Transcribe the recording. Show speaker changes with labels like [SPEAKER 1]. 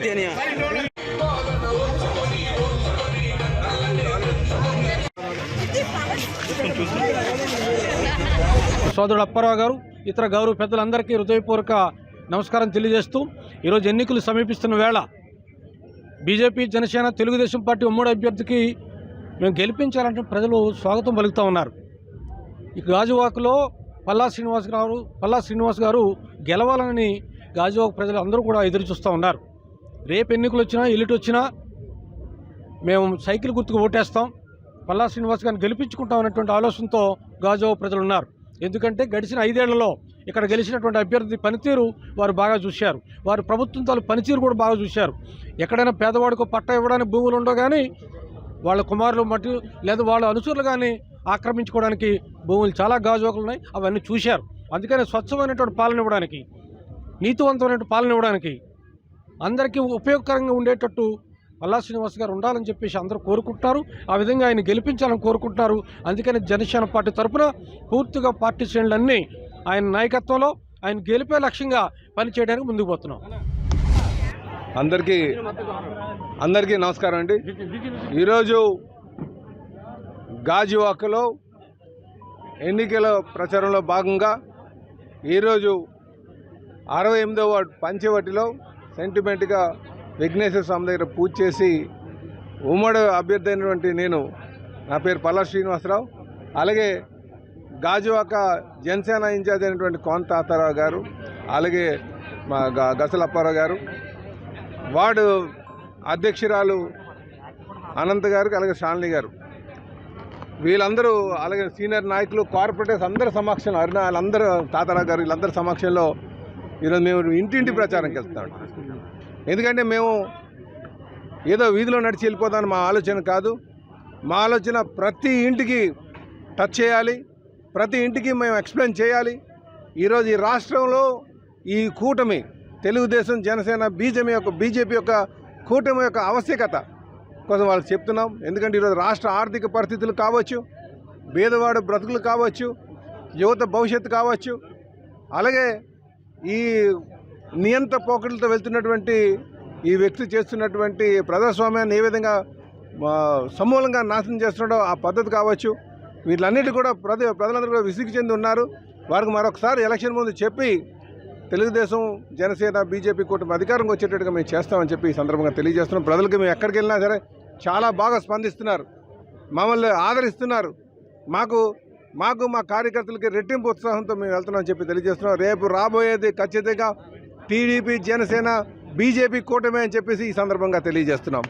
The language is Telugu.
[SPEAKER 1] అయితేనే
[SPEAKER 2] సోదరుడు అప్పారావు గారు ఇతర గౌరవ పెద్దలందరికీ హృదయపూర్వక నమస్కారం తెలియజేస్తూ ఈరోజు ఎన్నికలు సమీపిస్తున్న వేళ బీజేపీ జనసేన తెలుగుదేశం పార్టీ ఉమ్మడి అభ్యర్థికి మేము గెలిపించాలంటే ప్రజలు స్వాగతం పలుకుతూ ఉన్నారు. ఈ గాజువాకలో పల్లా శ్రీనివాస్ గారు పల్లా శ్రీనివాస్ గారు గెలవాలని గాజువాక ప్రజలు అందరూ కూడా ఎదురు చూస్తూ ఉన్నారు. రేపు ఎన్నికలు వచ్చినా ఎల్లుటి వచ్చినా మేము సైకిల్ గుర్తుకు ఓటేస్తాం. పల్లా శ్రీనివాస్ గారిని గెలిపించుకుంటాం అనేటువంటి ఆలోచనతో గాజువాక ప్రజలు ఉన్నారు ఎందుకంటే గడిచిన ఐదేళ్ళలో ఇక్కడ గెలిచినటువంటి అభ్యర్థి పనితీరు వారు బాగా చూశారు. వారు ప్రభుత్వం తాలూ పనితీరు కూడా బాగా చూశారు. ఎక్కడైనా పేదవాడికి పట్ట ఇవ్వడానికి భూములు ఉండవు కానీ వాళ్ళ కుమారులు మటు లేదా వాళ్ళ అనుచరులు కానీ ఆక్రమించుకోవడానికి భూములు చాలా గాజువాకులు ఉన్నాయి. అవన్నీ చూశారు. అందుకని స్వచ్ఛమైనటువంటి పాలన ఇవ్వడానికి నీతివంతమైనటువంటి పాలన ఇవ్వడానికి అందరికీ ఉపయోగకరంగా ఉండేటట్టు పల్లా శ్రీనివాస్ గారు ఉండాలని చెప్పేసి అందరూ కోరుకుంటున్నారు. ఆ విధంగా ఆయన గెలిపించాలని కోరుకుంటున్నారు. అందుకని జనసేన పార్టీ తరఫున పూర్తిగా పార్టీ శ్రేణులన్నీ ఆయన నాయకత్వంలో ఆయన గెలిపే లక్ష్యంగా పనిచేయడానికి ముందుకు పోతున్నాం.
[SPEAKER 3] అందరికీ అందరికీ నమస్కారం అండి. ఈరోజు గాజువాకలో ఎన్నికల ప్రచారంలో భాగంగా ఈరోజు అరవై ఎనిమిదో వార్డు పంచవటిలో సెంటిమెంట్గా విఘ్నేశ్వర స్వామి దగ్గర పూజ చేసి ఉమ్మడి అభ్యర్థి అయినటువంటి నేను నా పేరు పల్లా శ్రీనివాసరావు. అలాగే గాజువాక జనసేన ఇన్ఛార్జ్ అయినటువంటి కోన తాతారావు గారు అలాగే మా గ- గసల అప్పారావు గారు వార్డు అధ్యక్షురాలు అనంత్ గారు అలాగే షాలిని గారు. వీళ్ళందరూ అలాగే సీనియర్ నాయకులు కార్పొరేటర్స్ అందరి సమక్షంలో అరుణ వాళ్ళందరూ తాతారావు గారు వీళ్ళందరి సమక్షంలో ఈరోజు మేము ఇంటింటి ప్రచారంకి వెళ్తాం ఎందుకంటే మేము ఏదో వీధిలో నడిచి వెళ్ళిపోతామని మా ఆలోచన కాదు. మా ఆలోచన ప్రతి ఇంటికి టచ్ చేయాలి. ప్రతి ఇంటికి మేము ఎక్స్ప్లెయిన్ చేయాలి. ఈరోజు ఈ రాష్ట్రంలో ఈ కూటమి తెలుగుదేశం జనసేన బీజేపీ యొక్క బీజేపీ యొక్క కూటమి యొక్క ఆవశ్యకత కోసం వాళ్ళకి చెప్తున్నాం. ఎందుకంటే ఈరోజు రాష్ట్ర ఆర్థిక పరిస్థితులు కావచ్చు పేదవాడు బ్రతుకులు కావచ్చు యువత భవిష్యత్తు కావచ్చు అలాగే ఈ నియంత పోకడలతో వెళ్తున్నటువంటి ఈ వ్యక్తి చేస్తున్నటువంటి ప్రజాస్వామ్యాన్ని ఏ విధంగా సమూలంగా నాశనం చేస్తున్నాడో ఆ పద్ధతి కావచ్చు. వీళ్ళన్నిటి కూడా ప్రజ ప్రజలందరూ కూడా విసిగి చెంది ఉన్నారు. వారికి మరొకసారి ఎలక్షన్ ముందు చెప్పి తెలుగుదేశం జనసేన బీజేపీ కూటమి అధికారంగా వచ్చేటట్టుగా మేము చేస్తామని చెప్పి ఈ సందర్భంగా తెలియజేస్తున్నాం. ప్రజలకి మేము ఎక్కడికి వెళ్ళినా సరే చాలా బాగా స్పందిస్తున్నారు. మమ్మల్ని ఆదరిస్తున్నారు. మాకు మాకు మా కార్యకర్తలకి రెట్టింపు ఉత్సాహంతో మేము వెళ్తున్నామని చెప్పి తెలియజేస్తున్నాం. రేపు రాబోయేది ఖచ్చితంగా టీడీపీ జనసేన బీజేపీ కూటమి అని చెప్పేసి ఈ సందర్భంగా తెలియజేస్తున్నాం.